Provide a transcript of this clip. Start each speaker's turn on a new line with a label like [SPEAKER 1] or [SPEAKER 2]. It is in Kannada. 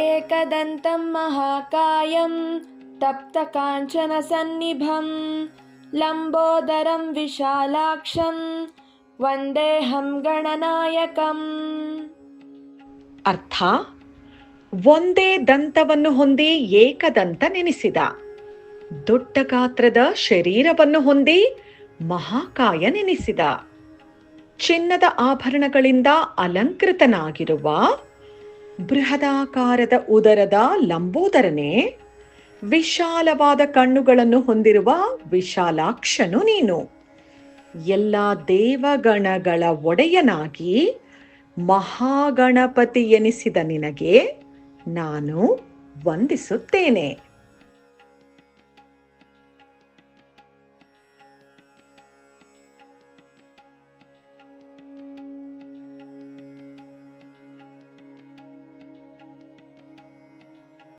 [SPEAKER 1] एकदन्तं महाकायं तप्तकाञ्चनसन्निभं लम्बोदरं विशालाक्षं वन्देऽहं गणनायकम्
[SPEAKER 2] ಅರ್ಥ ಒಂದೇ ದಂತವನ್ನು ಹೊಂದಿ ಏಕದಂತ ನೆನೆಸಿದ ದೊಡ್ಡ ಗಾತ್ರದ ಶರೀರವನ್ನು ಹೊಂದಿ ಮಹಾಕಾಯ ನೆನೆಸಿದ ಚಿನ್ನದ ಆಭರಣಗಳಿಂದ ಅಲಂಕೃತನಾಗಿರುವ ಬೃಹದಾಕಾರದ ಉದರದ ಲಂಬೋದರನೇ, ವಿಶಾಲವಾದ ಕಣ್ಣುಗಳನ್ನು ಹೊಂದಿರುವ ವಿಶಾಲಾಕ್ಷನು ನೀನು. ಎಲ್ಲ ದೇವಗಣಗಳ ಒಡೆಯನಾಗಿ ಮಹಾಗಣಪತಿ ಎನಿಸಿದ ನಿನಗೆ ನಾನು ವಂದಿಸುತ್ತೇನೆ.